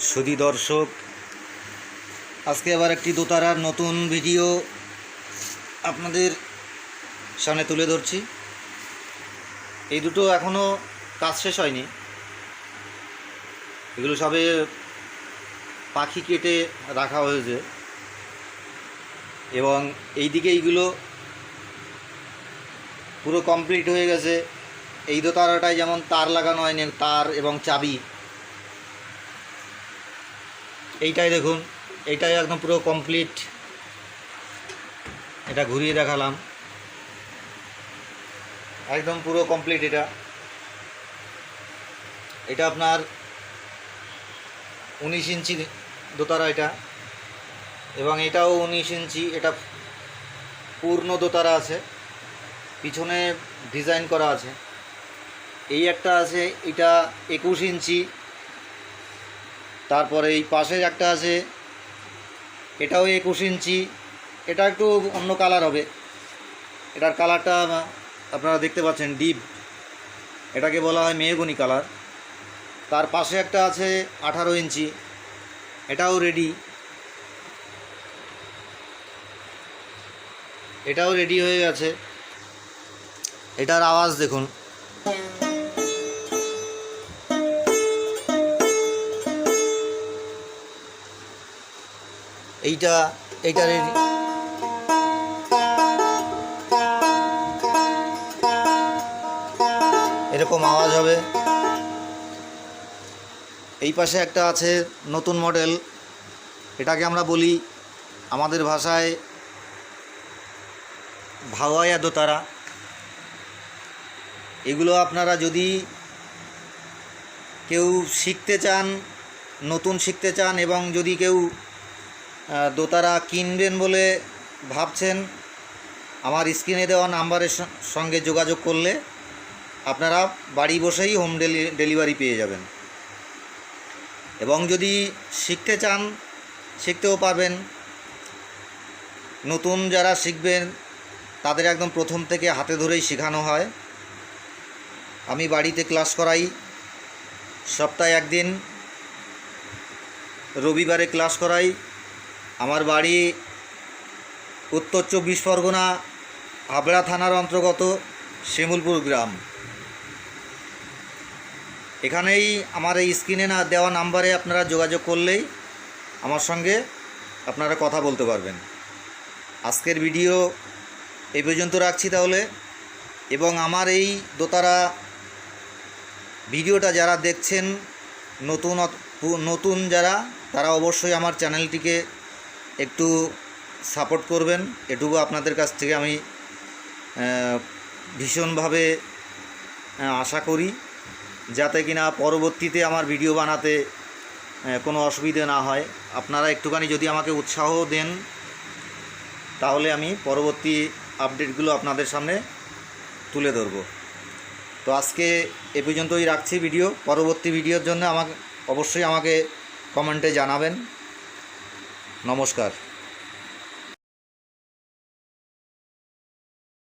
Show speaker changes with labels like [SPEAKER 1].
[SPEAKER 1] সুধী দর্শক, আজকে আবার একটি দোতারার নতুন ভিডিও আপনাদের সামনে তুলে ধরছি। এই দুটো এখনও কাজ শেষ হয়নি। এগুলো সবে পাখি কেটে রাখা হয়েছে। এবং এই দিকে এইগুলো পুরো কমপ্লিট হয়ে গেছে। এই দোতারাটায় যেমন তার লাগানো হয়নি, তার এবং চাবি এইটাই দেখুন, এইটাই একদম পুরো কমপ্লিট এটা ঘুরিয়ে দেখালাম। একদম পুরো কমপ্লিট এটা। এটা আপনার উনিশ ইঞ্চি দোতারা এটা। এবং এটাও উনিশ ইঞ্চি, এটা পূর্ণ দোতারা আছে। পিছনে ডিজাইন করা আছে। এই একটা আছে, এটা একুশ ইঞ্চি। তারপরে এই পাশের একটা আছে, এটাও একুশ ইঞ্চি, এটা একটু অন্য কালার হবে। এটার কালারটা আপনারা দেখতে পাচ্ছেন, ডিপ। এটাকে বলা হয় মেহগনি কালার। তার পাশে একটা আছে আঠারো ইঞ্চি, এটাও রেডি এটাও রেডি হয়ে গেছে। এটার আওয়াজ দেখুন। এইটা এইটা রেডি এরকম আওয়াজ হবে। এই পাশে একটা আছে নতুন মডেল। এটাকে আমরা বলি আমাদের ভাষায় ভাওয়ায়া দোতারা এগুলো আপনারা যদি কেউ শিখতে চান, নতুন শিখতে চান এবং যদি কেউ দোতারা কিনবেন বলে ভাবছেন। আমার স্ক্রিনে দেওয়া নাম্বারের সঙ্গে যোগাযোগ করলে আপনারা বাড়ি বসেই হোম ডেলি ডেলিভারি পেয়ে যাবেন। এবং যদি শিখতে চান, শিখতেও পারবেন। নতুন যারা শিখবেন, তাদের একদম প্রথম থেকে হাতে ধরেই শেখানো হয়। আমি বাড়িতে ক্লাস করাই। সপ্তাহে একদিন, রবিবারে ক্লাস করাই। আমার বাড়ি উত্তর চব্বিশ পরগনা, হাবড়া থানার অন্তর্গত শিমুলপুর গ্রাম। এখানেই আমার এই স্ক্রিনে না দেওয়া নাম্বারে আপনারা যোগাযোগ করলেই আমার সঙ্গে আপনারা কথা বলতে পারবেন। আজকের ভিডিও এই পর্যন্ত রাখছি তাহলে। এবং আমার এই দোতারা ভিডিওটা যারা দেখছেন, নতুন নতুন যারা, তারা অবশ্যই আমার চ্যানেলটিকে একটু সাপোর্ট করবেন। এটুকু আপনাদের কাছ থেকে আমি ভীষণভাবে আশা করি যাতে কিনা পরবর্তীতে আমার ভিডিও বানাতে কোনো অসুবিধে না হয়। আপনারা একটুখানি যদি আমাকে উৎসাহ দেন, তাহলে আমি পরবর্তী আপডেটগুলো আপনাদের সামনে তুলে ধরবো। তো আজকে এ পর্যন্তই রাখছি ভিডিও পরবর্তী ভিডিওর জন্য আমাকে, অবশ্যই আমাকে কমেন্টে জানাবেন। নমস্কার।